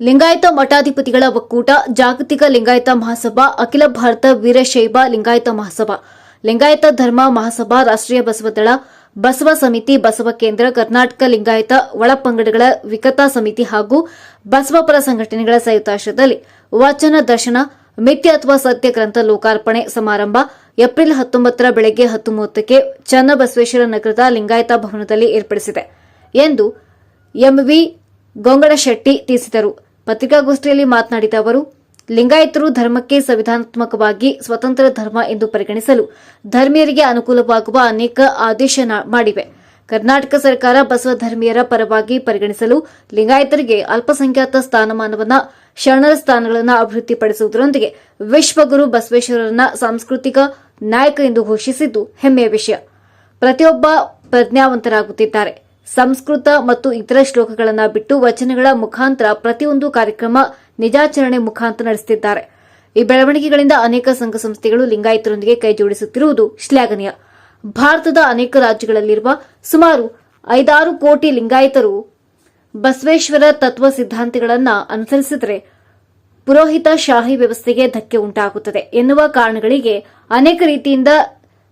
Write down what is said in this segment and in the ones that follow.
ಲಿಂಗಾಯತ ಮಠಾಧಿಪತಿಗಳ ಒಕ್ಕೂಟ, ಜಾಗತಿಕ ಲಿಂಗಾಯತ ಮಹಾಸಭಾ, ಅಖಿಲ ಭಾರತ ವೀರಶೈವ ಲಿಂಗಾಯತ ಮಹಾಸಭಾ, ಲಿಂಗಾಯತ ಧರ್ಮ ಮಹಾಸಭಾ, ರಾಷ್ಟ್ರೀಯ ಬಸವದಳ ಬಸವ ಸಮಿತಿ, ಬಸವ ಕೇಂದ್ರ, ಕರ್ನಾಟಕ ಲಿಂಗಾಯತ ಒಳಪಂಗಡಗಳ ವಿಕತಾ ಸಮಿತಿ ಹಾಗೂ ಬಸವಪರ ಸಂಘಟನೆಗಳ ಸಂಯುಕ್ತಾಶ್ರಯದಲ್ಲಿ ವಚನ ದರ್ಶನ, ಮಿಥ್ಯ ಅಥವಾ ಸತ್ಯ ಗ್ರಂಥ ಲೋಕಾರ್ಪಣೆ ಸಮಾರಂಭ, ಏಪ್ರಿಲ್ ಹತ್ತೊಂಬತ್ತರ ಬೆಳಗ್ಗೆ ಹತ್ತು ಮೂವತ್ತಕ್ಕೆ ಚನ್ನಬಸವೇಶ್ವರ ನಗರದ ಲಿಂಗಾಯತ ಭವನದಲ್ಲಿ ಏರ್ಪಡಿಸಿದೆ. ಎಂದು ಎಂವಿ ಗೊಂಗಡಶೆಟ್ಟಿ ತಿಳಿಸಿದರು. ಪತ್ರಿಕಾಗೋಷ್ಠಿಯಲ್ಲಿ ಮಾತನಾಡಿದ ಅವರು, ಲಿಂಗಾಯತರು ಧರ್ಮಕ್ಕೆ ಸಂವಿಧಾನಾತ್ಮಕವಾಗಿ ಸ್ವತಂತ್ರ ಧರ್ಮ ಎಂದು ಪರಿಗಣಿಸಲು ಧರ್ಮೀಯರಿಗೆ ಅನುಕೂಲವಾಗುವ ಅನೇಕ ಆದೇಶ ಮಾಡಿವೆ. ಕರ್ನಾಟಕ ಸರ್ಕಾರ ಬಸವ ಧರ್ಮೀಯರ ಪರವಾಗಿ ಪರಿಗಣಿಸಲು ಲಿಂಗಾಯತರಿಗೆ ಅಲ್ಪಸಂಖ್ಯಾತ ಸ್ಥಾನಮಾನವನ್ನ, ಶರಣರ ಸ್ಥಾನಗಳನ್ನು ಅಭಿವೃದ್ಧಿಪಡಿಸುವುದರೊಂದಿಗೆ ವಿಶ್ವಗುರು ಬಸವೇಶ್ವರರನ್ನ ಸಾಂಸ್ಕೃತಿಕ ನಾಯಕ ಎಂದು ಘೋಷಿಸಿದ್ದು ಹೆಮ್ಮೆಯ ವಿಷಯ. ಪ್ರತಿಯೊಬ್ಬ ಪ್ರಜ್ಞಾವಂತರಾಗುತ್ತಿದ್ದಾರೆ. ಸಂಸ್ಕೃತ ಮತ್ತು ಇತರ ಶ್ಲೋಕಗಳನ್ನು ಬಿಟ್ಟು ವಚನಗಳ ಮುಖಾಂತರ ಪ್ರತಿಯೊಂದು ಕಾರ್ಯಕ್ರಮ ನಿಜಾಚರಣೆ ಮುಖಾಂತರ ನಡೆಸುತ್ತಿದ್ದಾರೆ ಈ ಬೆಳವಣಿಗೆಗಳಿಂದ ಅನೇಕ ಸಂಘ ಸಂಸ್ಥೆಗಳು ಲಿಂಗಾಯತರೊಂದಿಗೆ ಕೈಜೋಡಿಸುತ್ತಿರುವುದು ಶ್ಲಾಘನೀಯ. ಭಾರತದ ಅನೇಕ ರಾಜ್ಯಗಳಲ್ಲಿರುವ ಸುಮಾರು ಐದಾರು ಕೋಟಿ ಲಿಂಗಾಯತರು ಬಸವೇಶ್ವರ ತತ್ವ ಸಿದ್ಧಾಂತಗಳನ್ನು ಅನುಸರಿಸಿದರೆ ಪುರೋಹಿತ ಶಾಹಿ ವ್ಯವಸ್ಥೆಗೆ ಧಕ್ಕೆ ಉಂಟಾಗುತ್ತದೆ ಎನ್ನುವ ಕಾರಣಗಳಿಗೆ ಅನೇಕ ರೀತಿಯಿಂದ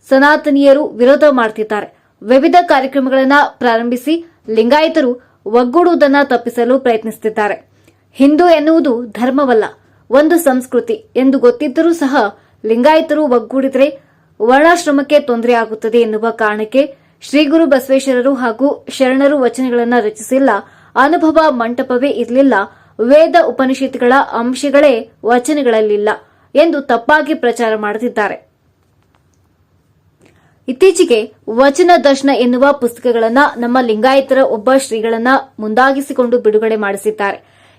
ಸನಾತನೀಯರು ವಿರೋಧ ಮಾಡುತ್ತಿದ್ದಾರೆ ವಿವಿಧ ಕಾರ್ಯಕ್ರಮಗಳನ್ನು ಪ್ರಾರಂಭಿಸಿ ಲಿಂಗಾಯತರು ಒಗ್ಗೂಡುವುದನ್ನು ತಪ್ಪಿಸಲು ಪ್ರಯತ್ನಿಸುತ್ತಿದ್ದಾರೆ. ಹಿಂದೂ ಎನ್ನುವುದು ಧರ್ಮವಲ್ಲ, ಒಂದು ಸಂಸ್ಕೃತಿ ಎಂದು ಗೊತ್ತಿದ್ದರೂ ಸಹ ಲಿಂಗಾಯತರು ಒಗ್ಗೂಡಿದರೆ ವರ್ಣಾಶ್ರಮಕ್ಕೆ ತೊಂದರೆಯಾಗುತ್ತದೆ ಎನ್ನುವ ಕಾರಣಕ್ಕೆ ಶ್ರೀಗುರು ಬಸವೇಶ್ವರರು ಹಾಗೂ ಶರಣರು ವಚನಗಳನ್ನು ರಚಿಸಿಲ್ಲ, ಅನುಭವ ಮಂಟಪವೇ ಇರಲಿಲ್ಲ, ವೇದ ಉಪನಿಷತ್ಗಳ ಅಂಶಗಳೇ ವಚನಗಳಲ್ಲಿಲ್ಲ ಎಂದು ತಪ್ಪಾಗಿ ಪ್ರಚಾರ ಮಾಡುತ್ತಿದ್ದಾರೆ. ಇತ್ತೀಚೆಗೆ ವಚನ ದರ್ಶನ ಎನ್ನುವ ಪುಸ್ತಕಗಳನ್ನ ನಮ್ಮ ಲಿಂಗಾಯತರ ಒಬ್ಬ ಶ್ರೀಗಳನ್ನ ಮುಂದಾಗಿಸಿಕೊಂಡು ಬಿಡುಗಡೆ ಮಾಡಿಸಿದ್ದಾರೆ.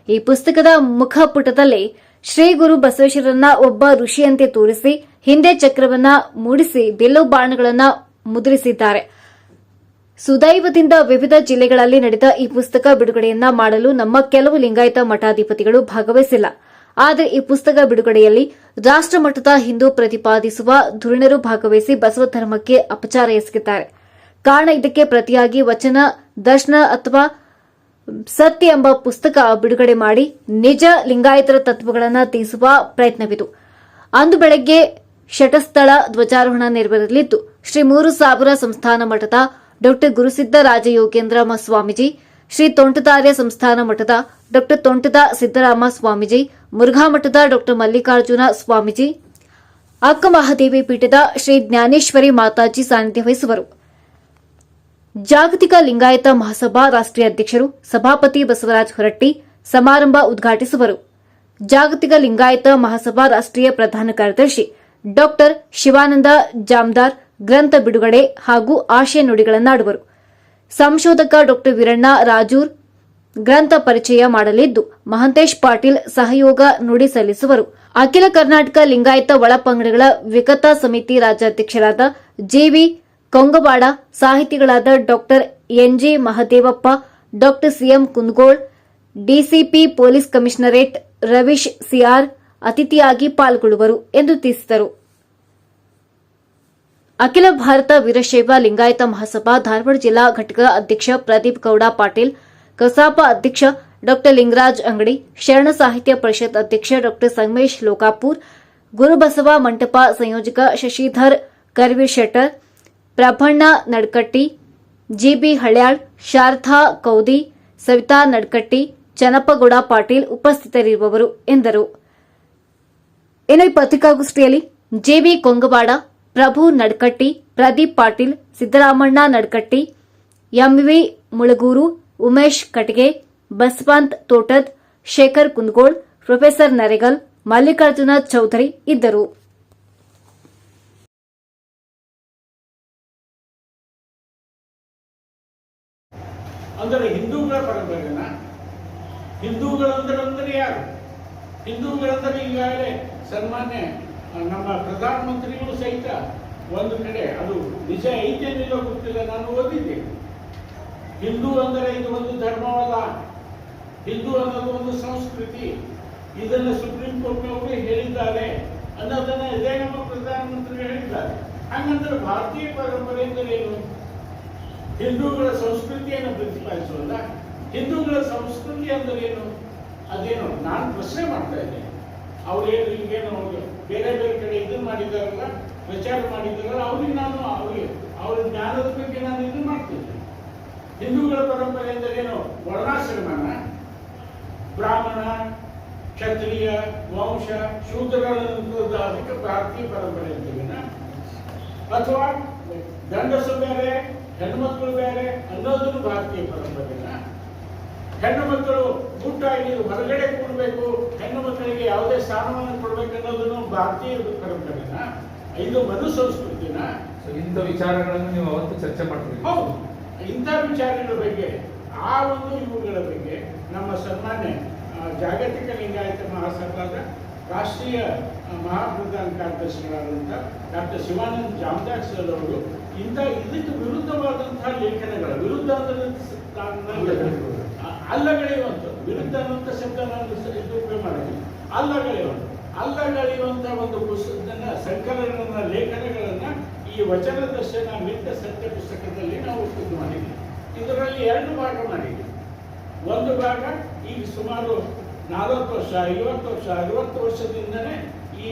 ಈ ಪುಸ್ತಕದ ಮುಖಪುಟದಲ್ಲಿ ಶ್ರೀ ಗುರು ಬಸವೇಶ್ವರನ್ನ ಒಬ್ಬ ಋಷಿಯಂತೆ ತೋರಿಸಿ, ಹಿಂದೆ ಚಕ್ರವನ್ನ ಮೂಡಿಸಿ, ಬಿಲ್ಲು ಬಾಣಗಳನ್ನ ಮುದ್ರಿಸಿದ್ದಾರೆ. ಸುದೈವದಿಂದ ವಿವಿಧ ಜಿಲ್ಲೆಗಳಲ್ಲಿ ನಡೆದ ಈ ಪುಸ್ತಕ ಬಿಡುಗಡೆಯನ್ನ ಮಾಡಲು ನಮ್ಮ ಕೆಲವು ಲಿಂಗಾಯತ ಮಠಾಧಿಪತಿಗಳು ಭಾಗವಹಿಸಿಲ್ಲ. ಆದರೆ ಈ ಪುಸ್ತಕ ಬಿಡುಗಡೆಯಲ್ಲಿ ರಾಷ್ಟ್ರಮಟ್ಟದ ಹಿಂದೂ ಪ್ರತಿಪಾದಿಸುವ ಧುರೀಣರು ಭಾಗವಹಿಸಿ ಬಸವ ಧರ್ಮಕ್ಕೆ ಅಪಚಾರ ಎಸಗಿದ್ದಾರೆ. ಕಾರಣ ಇದಕ್ಕೆ ಪ್ರತಿಯಾಗಿ ವಚನ, ದರ್ಶನ ಅಥವಾ ಸತ್ಯ ಎಂಬ ಪುಸ್ತಕ ಬಿಡುಗಡೆ ಮಾಡಿ ನಿಜ ಲಿಂಗಾಯತರ ತತ್ವಗಳನ್ನು ತಿಳಿಸುವ ಪ್ರಯತ್ನವಿದು. ಅಂದು ಬೆಳಗ್ಗೆ ಶಟಸ್ಥಳ ಧ್ವಜಾರೋಹಣ ನೆರವೇರಲಿದ್ದು, ಶ್ರೀ ಮೂರು ಸಾವಿರ ಸಂಸ್ಥಾನ ಮಠದ ಡಾ. ಗುರುಸಿದ್ದ ರಾಜಯೋಗೇಂದ್ರ ಸ್ವಾಮೀಜಿ, ಶ್ರೀ ತೋಂಟದಾರ್ಯ ಸಂಸ್ಥಾನ ಮಠದ ಡಾ. ತೋಂಟದ ಸಿದ್ದರಾಮ ಸ್ವಾಮೀಜಿ ಮುರುಘಾ ಮಠದ ಡಾ ಮಲ್ಲಿಕಾರ್ಜುನ ಸ್ವಾಮೀಜಿ ಅಕ್ಕ ಮಹಾದೇವಿ ಪೀಠದ ಶ್ರೀ ಜ್ಞಾನೇಶ್ವರಿ ಮಾತಾಜಿ ಸಾನ್ನಿಧ್ಯ ವಹಿಸುವರು. ಜಾಗತಿಕ ಲಿಂಗಾಯತ ಮಹಾಸಭಾ ರಾಷ್ಟ್ರೀಯ ಅಧ್ಯಕ್ಷರು, ಸಭಾಪತಿ ಬಸವರಾಜ್ ಹೊರಟ್ಟಿ ಸಮಾರಂಭ ಉದ್ಘಾಟಿಸುವರು. ಜಾಗತಿಕ ಲಿಂಗಾಯತ ಮಹಾಸಭಾ ರಾಷ್ಟ್ರೀಯ ಪ್ರಧಾನ ಕಾರ್ಯದರ್ಶಿ ಡಾಕ್ಟರ್ ಶಿವಾನಂದ ಜಾಮ್ದಾರ್, ಗ್ರಂಥ ಬಿಡುಗಡೆ ಹಾಗೂ ಆಶಯ ನುಡಿಗಳನ್ನಾಡುವರು. ಸಂಶೋಧಕ ಡಾಕ್ಟರ್ ವೀರಣ್ಣ ರಾಜೂರ್ ಗ್ರಂಥ ಪರಿಚಯ ಮಾಡಲಿದ್ದು ಮಹಂತೇಶ್ ಪಾಟೀಲ್ ಸಹಯೋಗ ನುಡಿ ಸಲ್ಲಿಸುವರು. ಅಖಿಲ ಕರ್ನಾಟಕ ಲಿಂಗಾಯತ ಒಳಪಂಗಡಗಳ ವಿಕತಾ ಸಮಿತಿ ರಾಜ್ಯಾಧ್ಯಕ್ಷರಾದ GV Kongawad, ಸಾಹಿತಿಗಳಾದ doctor N G Mahadevappa, doctor C M Kundgol DCP police commissionerate Ravish C R ಅತಿಥಿಯಾಗಿ ಪಾಲ್ಗೊಳ್ಳುವರು ಎಂದು ತಿಳಿಸಿದರು. ಅಖಿಲ ಭಾರತ ವೀರಶೈವ ಲಿಂಗಾಯತ ಮಹಾಸಭಾ ಧಾರವಾಡ ಜಿಲ್ಲಾ ಘಟಕ ಅಧ್ಯಕ್ಷ ಪ್ರದೀಪ್ ಗೌಡ ಪಾಟೀಲ್ ಕಸಾಪ ಅಧ್ಯಕ್ಷ ಡಾಕ್ಟರ್ ಲಿಂಗರಾಜ್ ಅಂಗಡಿ, ಶರಣ ಸಾಹಿತ್ಯ ಪರಿಷತ್ ಅಧ್ಯಕ್ಷ ಡಾಕ್ಟರ್ ಸಂಗಮೇಶ್ ಲೋಕಾಪುರ್, ಗುರುಬಸವ ಮಂಟಪ ಸಂಯೋಜಕ ಶಶಿಧರ್ ಕರ್ವೀರ್ ಶೆಟ್ಟರ್, ಪ್ರಭಣ್ಣ ನಡ್ಕಟ್ಟಿ, ಜಿಬಿ ಹಳ್ಯಾಳ್ ಶಾರದಾ ಕೌದಿ, ಸವಿತಾ ನಡ್ಕಟ್ಟಿ, ಚನ್ನಪ್ಪಗೌಡ ಪಾಟೀಲ್ ಉಪಸ್ಥಿತರಿರುವವರು ಎಂದರು. ಇನ್ನು ಪತ್ರಿಕಾಗೋಷ್ಠಿಯಲ್ಲಿ J B Kongawad, Prabhu Nadkatti, Pradeep Patil, Siddaramanna Nadkatti M V Mulagur Umesh Katge, Basavant Totad, Shekhar Kundgol, professor Naregal, Mallikarjuna Chaudhari ಇದ್ದರು. ಅಂದರೆ ಹಿಂದೂಗಳ ಪರಂಪರೆಯನ್ನ? ಹಿಂದೂಗಳಂದ್ರೆ ಯಾರು? ಹಿಂದೂಗಳಂದರೆ ಈಗಾಗಲೇ ಸನ್ಮಾನ್ಯ ನಮ್ಮ ಪ್ರಧಾನಮಂತ್ರಿಗಳು ಸಹಿತ ಒಂದು ಕಡೆ ಅದು ನಿಜ ಐತೆ ಗೊತ್ತಿಲ್ಲ, ನಾನು ಓದಿದ್ದೇನೆ. ಹಿಂದೂ ಅಂದರೆ ಇದು ಒಂದು ಧರ್ಮವಲ್ಲ ಹಿಂದೂ ಅನ್ನೋದು ಒಂದು ಸಂಸ್ಕೃತಿ. ಇದನ್ನು ಸುಪ್ರೀಂ ಕೋರ್ಟ್ನವರು ಹೇಳಿದ್ದಾರೆ ಅನ್ನೋದನ್ನ ಇದೇ ನಮ್ಮ ಪ್ರಧಾನಮಂತ್ರಿ ಹೇಳಿದ್ದಾರೆ. ಹಂಗಂದ್ರೆ ಭಾರತೀಯ ಪರಂಪರೆ ಅಂದರೆ ಏನು? ಹಿಂದೂಗಳ ಸಂಸ್ಕೃತಿಯನ್ನು ಪ್ರತಿಪಾದಿಸುವಲ್ಲ. ಹಿಂದೂಗಳ ಸಂಸ್ಕೃತಿ ಅಂದರೆ ಏನು? ಅದೇನು? ನಾನು ಪ್ರಶ್ನೆ ಮಾಡ್ತಾ ಇದ್ದೇನೆ ಅವ್ರೇನು ಹಿಂಗೇನು ಬೇರೆ ಬೇರೆ ಕಡೆ ಇದನ್ನ ಮಾಡಿದಾರಲ್ಲ ಪ್ರಚಾರ ಮಾಡಿದಾರಲ್ಲ ಅವ್ರಿಗೆ ನಾನು ಅವ್ರಿಗೆ ಅವ್ರ ಜ್ಞಾನದ ಬಗ್ಗೆ ನಾನು ಇದು ಮಾಡ್ತೀನಿ ಹಿಂದೂಗಳ ಪರಂಪರೆ ಎಂದರೇನು ಏನು? ವರ್ಣಾಶ್ರಮನ. ಬ್ರಾಹ್ಮಣ ಕ್ಷತ್ರಿಯ ವಂಶ ಶೂದ್ರಗಳನ್ನು ಅದಕ್ಕೆ ಭಾರತೀಯ ಪರಂಪರೆ ಅಂತೀವಿನ ಅಥವಾ ಗಂಡಸು ಬೇರೆ ಹೆಣ್ಮಕ್ಳು ಬೇರೆ ಅನ್ನೋದನ್ನು ಭಾರತೀಯ ಪರಂಪರೆನ ಹೆಣ್ಣು ಮಕ್ಕಳು ಗುಟ್ಟಾಗಿ ಹೊರಗಡೆ ಕೊಡಬೇಕು ಹೆಣ್ಣು ಮಕ್ಕಳಿಗೆ ಯಾವುದೇ ಸ್ಥಾನವನ್ನು ಕೊಡಬೇಕು ಅನ್ನೋದನ್ನು ಭಾರತೀಯ ಪರಂಪರೆನ ಇದು ಮನು ಸಂಸ್ಕೃತಿನ ಇಂಥ ವಿಚಾರಗಳನ್ನು ನೀವು ಅವತ್ತು ಚರ್ಚೆ ಮಾಡ್ತೀರಿ. ಹೌದು. ಇಂಥ ವಿಚಾರಗಳ ಬಗ್ಗೆ, ಆ ಒಂದು ಇವುಗಳ ಬಗ್ಗೆ ನಮ್ಮ ಸನ್ಮಾನ್ಯ ಜಾಗತಿಕ ಲಿಂಗಾಯತ ಮಹಾಸಭಾದ ರಾಷ್ಟ್ರೀಯ ಮಹಾಪ್ರಧಾನ ಕಾರ್ಯದರ್ಶಿಗಳಾದಂಥ ಡಾಕ್ಟರ್ ಶಿವಾನಂದ ಜಾಮದಾಸ್ ಸರ್ ಅವರು ಇಂಥ ಇದಕ್ಕೆ ವಿರುದ್ಧವಾದಂತಹ ಲೇಖನಗಳ, ವಿರುದ್ಧ ಅಲ್ಲಗಳೆಯುವಂಥ, ವಿರುದ್ಧ ಅನ್ನುವಂಥ ಶಬ್ದ ನಾನು ಉಪಯೋಗ ಮಾಡಿದ್ದೀನಿ ಅಲ್ಲಗಳೆಯುವಂಥ ಅಲ್ಲಗಳೆಯುವಂಥ ಒಂದು ಪುಸ್ತಕ ಸಂಕಲನ ಲೇಖನಗಳನ್ನ ಈ ವಚನ ದರ್ಶನ ಮಿತ್ರ ಸತ್ಯ ಪುಸ್ತಕದಲ್ಲಿ ನಾವು ಇದು ಮಾಡಿದ್ದೀವಿ ಇದರಲ್ಲಿ ಎರಡು ಭಾಗ ಮಾಡಿದ್ದೀವಿ ಒಂದು ಭಾಗ ಈಗ ಸುಮಾರು ನಾಲ್ಕು ವರ್ಷ, ಐವತ್ತು ವರ್ಷ, ಅರವತ್ತು ವರ್ಷದಿಂದನೇ ಈ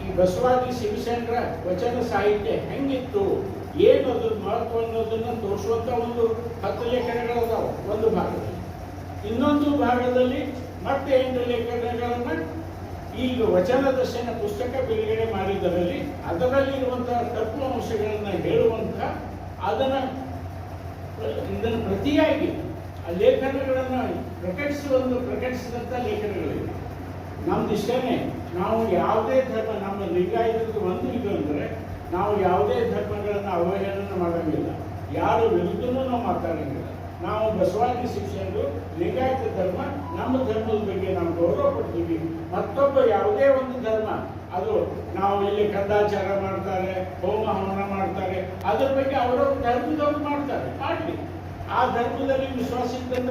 ಈ ಬಸವಾದಿ ಶಿವಶಂಕರ ವಚನ ಸಾಹಿತ್ಯ ಹೆಂಗಿತ್ತು ಏನು ಅದ್ರ ಮಹತ್ವ ಅನ್ನೋದನ್ನು ತೋರಿಸುವಂಥ ಒಂದು ಹತ್ತು ಲೇಖನಗಳದಾವ ಒಂದು ಭಾಗದಲ್ಲಿ. ಇನ್ನೊಂದು ಭಾಗದಲ್ಲಿ ಮತ್ತೆ ಎಂಟು ಲೇಖನಗಳನ್ನ ಈಗ ವಚನ ದರ್ಶನ ಪುಸ್ತಕ ಬಿಡುಗಡೆ ಮಾಡಿದ್ದರಲ್ಲಿ ಅದರಲ್ಲಿರುವಂತಹ ತತ್ವ ಅಂಶಗಳನ್ನು ಹೇಳುವಂತ ಅದನ್ನ ಇದನ್ನು ಪ್ರತಿಯಾಗಿ ಆ ಲೇಖನಗಳನ್ನು ಪ್ರಕಟಿಸುವಂತ ಪ್ರಕಟಿಸಿದಂಥ ಲೇಖನಗಳಿವೆ. ನಮ್ದು ಇಷ್ಟನೇ, ನಾವು ಯಾವುದೇ ಧರ್ಮ, ನಮ್ಮ ಲಿಂಗಾಯತಕ್ಕೆ ಒಂದು ಇದು ಅಂದ್ರೆ ನಾವು ಯಾವುದೇ ಧರ್ಮಗಳನ್ನು ಅವಹೇಳನ ಮಾಡಂಗಿಲ್ಲ. ಯಾರು ವಿರುದ್ಧನೂ ನಾವು ಮಾತಾಡಂಗಿಲ್ಲ. ನಾವು ಬಸವಾದಿ ಶಿಕ್ಷಣರು ಲಿಂಗಾಯತ ಧರ್ಮ, ನಮ್ಮ ಧರ್ಮದ ಬಗ್ಗೆ ನಾವು ಗೌರವ ಪಡ್ತೀವಿ ಮತ್ತೊಬ್ಬ ಯಾವುದೇ ಒಂದು ಧರ್ಮ, ಅದು ನಾವು ಇಲ್ಲಿ ಕಂದಾಚಾರ ಮಾಡ್ತಾರೆ, ಹೋಮ ಹವನ ಮಾಡ್ತಾರೆ, ಅದ್ರ ಬಗ್ಗೆ ಅವರವ್ರ ಧರ್ಮದವ್ರು ಮಾಡ್ತಾರೆ. ಮಾಡಲಿ. ಆ ಧರ್ಮದಲ್ಲಿ ವಿಶ್ವಾಸ ಇದ್ದಂತ